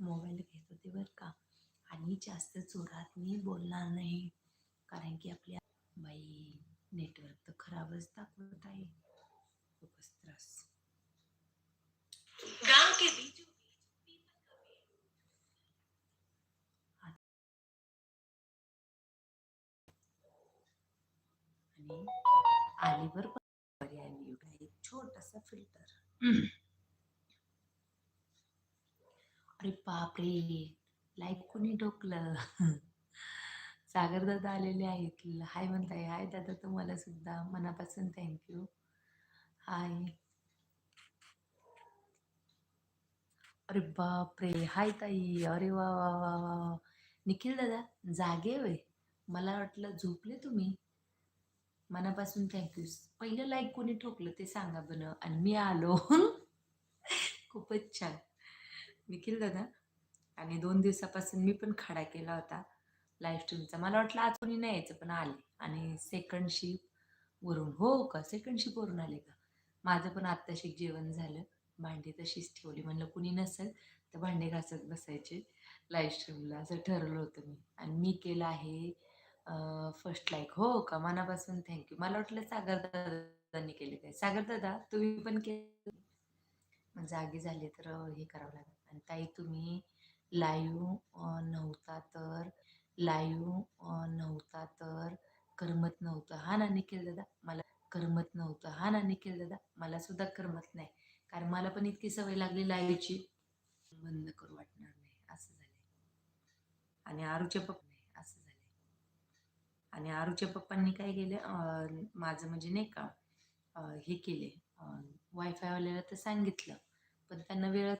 Mobile घेत होते बरं का. आणि जास्त जोरात मी बोलणार नाही. कारण की आपल्या बाई नेटवर्क तर खराबच दाखवत आहे. खूपच त्रास. गांव के बीचों आणि आलीवर पर्याय निवडा एक छोटासा फिल्टर अरे बापरे! लाईक कोणी ठोकलं सागर दादा आलेले आहेत. हाय म्हणताय. हाय दादा तुम्हाला सुद्धा. मनापासून थँक्यू हाय अरे बापरे! हाय ताई. अरे वा वा वा वा वा. निखिल दादा जागे वे मला वाटलं झोपले तुम्ही. मनापासून थँक्यू पहिलं लाईक कोणी ठोकलं ते सांगा बरं. आणि मी आलो. खूपच छान. निखिल दादा आणि दोन दिवसापासून मी पण खडा केला होता. लाईव्ह स्ट्रीमचा मला वाटलं आज कोणी नाही यायचं पण आले. आणि सेकंड शिप वरून. हो का? सेकंड शिप वरून आले का? माझं पण आत्ताशी जेवण झालं. भांडी तशीच ठेवली. म्हणलं कुणी नसेल तर भांडे घासत बसायचे लाईव्ह स्ट्रीमला असं ठरवलं होतं मी. आणि मी केलं आहे फर्स्ट लाईक हो का? मनापासून थँक्यू मला वाटलं सागर दादांनी केले काय? सागर दादा तुम्ही पण केले? जागे जागी झाले तर हे करावं लागेल. ताई तुम्ही लाईव्ह नव्हता तर लाईव्ह नव्हता तर करमत नव्हतं. हा ना निखिल दादा? मला करमत नव्हतं. हा ना निखिल दादा? मला सुद्धा करमत नाही. कारण मला पण इतकी सवय लागली लाईव्हची बंद करू वाटणार नाही. असं झालं आणि आरूच्या पप्पा नाही. असं झालं आणि आरूच्या पप्पांनी काय केलं? माझं म्हणजे नाही का हे केले. वायफायवाल्याला तर सांगितलं. पण त्यांना वेळ